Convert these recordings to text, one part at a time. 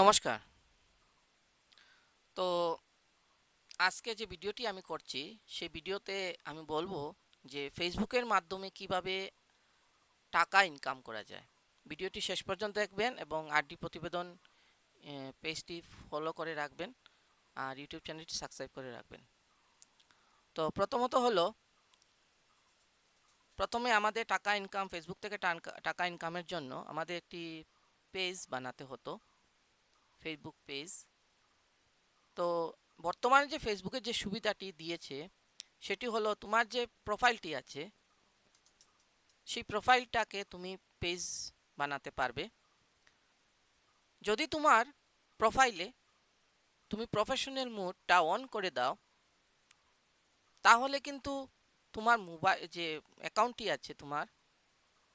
নমস্কার। তো আজকে যে ভিডিওটি আমি করছি, সেই ভিডিওতে আমি বলব যে ফেসবুকের মাধ্যমে কীভাবে টাকা ইনকাম করা যায়। ভিডিওটি শেষ পর্যন্ত দেখবেন এবং আরডি প্রতিবেদন পেজটি ফলো করে রাখবেন আর ইউটিউব চ্যানেলটি সাবস্ক্রাইব করে রাখবেন। তো প্রথমত হলো, প্রথমে আমাদের টাকা ইনকাম, ফেসবুক থেকে টাকা ইনকামের জন্য আমাদের একটি পেজ বানাতে হতো। ফেসবুক পেজ তো বর্তমানে যে ফেসবুকের যে সুবিধাটি দিয়েছে, সেটি হলো তোমার যে প্রোফাইলটি আছে, সেই প্রোফাইলটাকে তুমি পেজ বানাতে পারবে। যদি তোমার প্রোফাইলে তুমি প্রফেশনাল মোডটা অন করে দাও, তাহলে কিন্তু তোমার মোবাইল যে অ্যাকাউন্টটি আছে তোমার,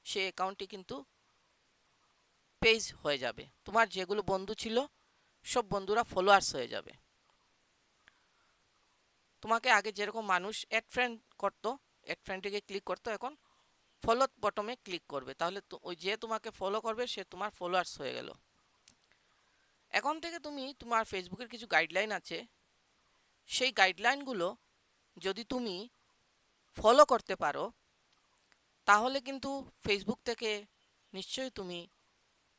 সেই অ্যাকাউন্টটি কিন্তু পেজ হয়ে যাবে। তোমার যেগুলো বন্ধু ছিল সব বন্ধুরা ফলোয়ার্স হয়ে যাবে। তোমাকে আগে যেরকম মানুষ অ্যাড ফ্রেন্ড করতো অ্যাড ফ্রেন্ডটিকে ক্লিক করতো, এখন ফলো বটমে ক্লিক করবে। তাহলে ওই যে তোমাকে ফলো করবে, সে তোমার ফলোয়ার্স হয়ে গেল। এখন থেকে তুমি তোমার ফেসবুকের কিছু গাইডলাইন আছে। সেই গাইডলাইনগুলো যদি তুমি ফলো করতে পারো, তাহলে কিন্তু ফেসবুক থেকে নিশ্চয়ই তুমি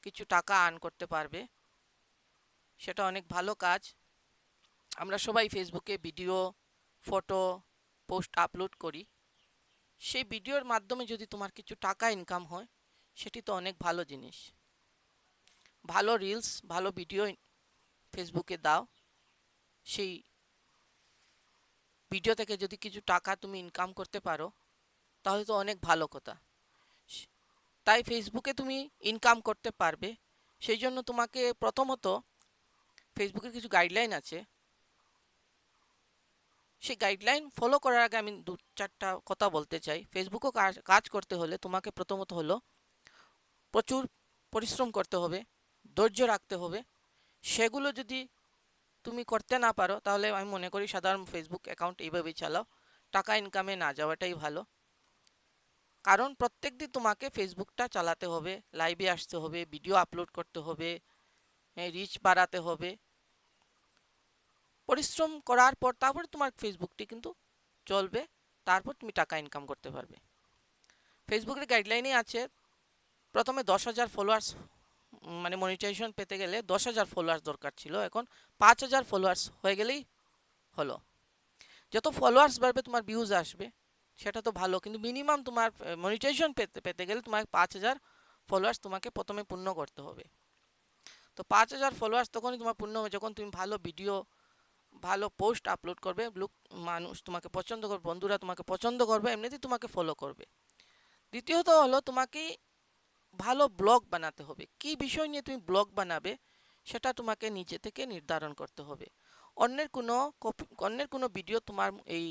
কিছু টাকা আর্ন করতে পারবে। সেটা অনেক ভালো কাজ। আমরা সবাই ফেসবুকে ভিডিও ফটো পোস্ট আপলোড করি। সেই ভিডিওর মাধ্যমে যদি তোমার কিছু টাকা ইনকাম হয়, সেটি তো অনেক ভালো জিনিস। ভালো রিলস ভালো ভিডিও ফেসবুকে দাও। সেই ভিডিও থেকে যদি কিছু টাকা তুমি ইনকাম করতে পারো, তাহলে তো অনেক ভালো কথা। তাই ফেসবুকে তুমি ইনকাম করতে পারবে। সেই জন্য তোমাকে প্রথমত ফেসবুকের কিছু গাইডলাইন আছে। সেই গাইডলাইন ফলো করার আগে আমি দু চারটা কথা বলতে চাই। ফেসবুকও কাজ করতে হলে তোমাকে প্রথমত হলো প্রচুর পরিশ্রম করতে হবে, ধৈর্য রাখতে হবে। সেগুলো যদি তুমি করতে না পারো, তাহলে আমি মনে করি সাধারণ ফেসবুক অ্যাকাউন্ট এইভাবেই চালাও। টাকা ইনকামে না যাওয়াটাই ভালো। কারণ প্রত্যেক দিন তোমাকে ফেসবুকটা চালাতে হবে লাইভে আসতে হবে ভিডিও আপলোড করতে হবে রিচ বাড়াতে হবে। পরিশ্রম করার পর তারপর তোমার ফেসবুকটি কিন্তু চলবে। তারপর তুমি টাকা ইনকাম করতে পারবে। ফেসবুকের গাইডলাইনে আছে, প্রথমে দশ হাজার ফলোয়ার্স মানে মনিটাইজেশন পেতে গেলে দশ হাজার ফলোয়ার্স দরকার ছিল। এখন পাঁচ হাজার ফলোয়ার্স হয়ে গেলেই হলো। যত ফলোয়ার্স বাড়বে, তোমার ভিউজ আসবে। সেটা তো ভালো, কিন্তু মিনিমাম তোমার মনিটাইজেশন পেতে পেতে গেলে তোমার পাঁচ হাজার ফলোয়ার্স তোমাকে প্রথমে পূর্ণ করতে হবে। তো পাঁচ হাজার ফলোয়ার্স তখনই তোমার পূর্ণ হবে। যখন তুমি ভালো ভিডিও ভালো পোস্ট আপলোড করবে লোক মানুষ তোমাকে পছন্দ করবে, বন্ধুরা তোমাকে পছন্দ করবে, এমনিতেই তোমাকে ফলো করবে। দ্বিতীয়ত হলো তোমাকে ভালো ব্লগ বানাতে হবে। কি বিষয় নিয়ে তুমি ব্লগ বানাবে, সেটা তোমাকে নিজে থেকে নির্ধারণ করতে হবে। অন্যের কোনো কপি অন্যের কোনো ভিডিও তোমার এই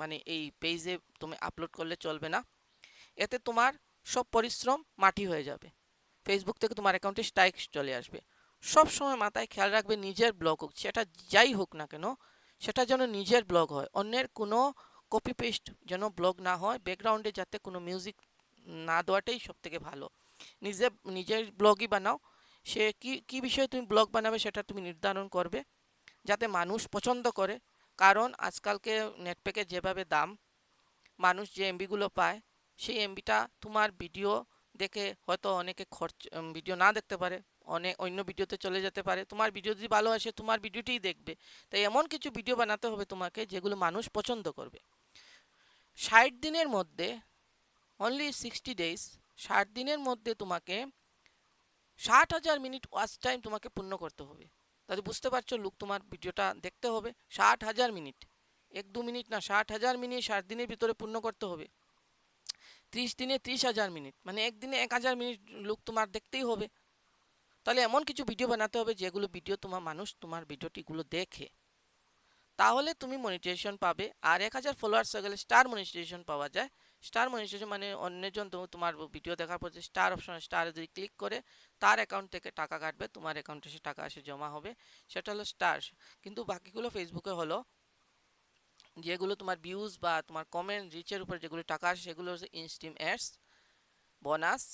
মানে এই পেজে তুমি আপলোড করলে চলবে না। এতে তোমার সব পরিশ্রম মাটি হয়ে যাবে। ফেসবুক থেকে তোমার অ্যাকাউন্টে স্ট্রাইক চলে আসবে। সব সময় মাথায় খেয়াল রাখবে নিজের ব্লগ হোক, সেটা যাই হোক না কেন, সেটা যেন নিজের ব্লগ হয়। অন্যের কোনো কপি পেস্ট যেন ব্লগ না হয় ব্যাকগ্রাউন্ডে যাতে কোনো মিউজিক না দেওয়াটাই সব থেকে ভালো। নিজে, নিজের ব্লগই বানাও, সে কি, কী বিষয়ে তুমি ব্লগ বানাবে সেটা তুমি নির্ধারণ করবে, যাতে মানুষ পছন্দ করে। কারণ আজকালকে নেটপ্যাকের যেভাবে দাম, মানুষ যে এমবিগুলো পায়, সেই এমবিটা তোমার ভিডিও দেখে হয়তো অনেকে খরচ ভিডিও না দেখতে পারে অনেক অন্য ভিডিওতে চলে যেতে পারে। তোমার ভিডিও যদি ভালো আসে, তোমার ভিডিওটিই দেখবে। তাই এমন কিছু ভিডিও বানাতে হবে তোমাকে যেগুলো মানুষ পছন্দ করবে। ষাট দিনের মধ্যে অনলি সিক্সটি ডেজ ষাট দিনের মধ্যে তোমাকে ষাট হাজার মিনিট ওয়াচ টাইম তোমাকে পূর্ণ করতে হবে। তাহলে বুঝতে পারছ লুক তোমার ভিডিওটা দেখতে হবে। ষাট হাজার মিনিট, এক দু মিনিট না, ষাট হাজার মিনিট, ষাট দিনের ভিতরে পূর্ণ করতে হবে। ত্রিশ দিনে ত্রিশ হাজার মিনিট। মানে একদিনে এক হাজার মিনিট লুক তোমার দেখতেই হবে। তাহলে এমন কিছু ভিডিও বানাতে হবে, যেগুলো ভিডিও তোমার মানুষ তোমার ভিডিওটিগুলো দেখে। তাহলে তুমি মনিটাইজেশন পাবে। আর এক হাজার ফলোয়ার্স হয়ে গেলে স্টার মনিটাইজেশন পাওয়া যায়। স্টার মনিটাইজেশন মানে অন্যজন তোমার ভিডিও দেখার পর যে স্টার অপশন স্টারে যদি ক্লিক করে, তার অ্যাকাউন্ট থেকে টাকা কাটবে, তোমার অ্যাকাউন্টে সে টাকা এসে জমা হবে। সেটা হলো স্টার কিন্তু বাকিগুলো ফেসবুকে হলো। যেগুলো তোমার ভিউজ বা তোমার কমেন্ট রিচের উপর যেগুলো টাকা আসে সেগুলো হচ্ছে instream ads bonus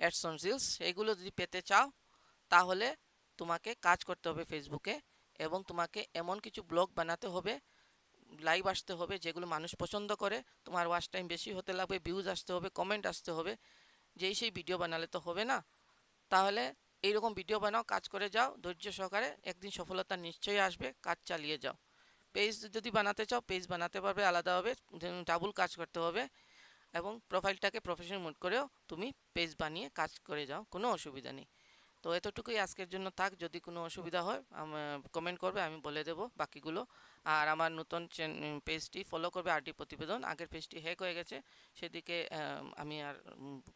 ads on reels এগুলো যদি পেতে চাও তাহলে তোমাকে কাজ করতে হবে ফেসবুকে এবং তোমাকে এমন কিছু ব্লগ বানাতে হবে লাইভ আসতে হবে যেগুলো মানুষ পছন্দ করে, তোমার ওয়াচ টাইম বেশি হতে লাগবে ভিউজ আসতে হবে কমেন্ট আসতে হবে, যেই সেই ভিডিও বানালে তো হবে না। তাহলে এইরকম ভিডিও বানাও, কাজ করে যাও, ধৈর্য সহকারে একদিন সফলতা নিশ্চয়ই আসবে, কাজ চালিয়ে যাও। পেজ যদি বানাতে চাও পেজ বানাতে পারবে আলাদাভাবে। ডাবল কাজ করতে হবে এবং প্রোফাইলটাকে প্রফেশনাল মোড করেও তুমি পেজ বানিয়ে কাজ করে যাও, কোনো অসুবিধা নেই। তো এতটুকুই আজকের জন্য থাক, যদি কোনো অসুবিধা হয় কমেন্ট করবে, আমি বলে দেব বাকিগুলো। আর আমার নতুন পেজটি ফলো করবে আরডি প্রতিবেদন। আগের পেজটি হ্যাক হয়ে গেছে, সেদিকে আমি আর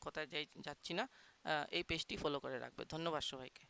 কোথায় যাই, যাচ্ছি না এই পেজটি ফলো করে রাখবে। ধন্যবাদ সবাইকে।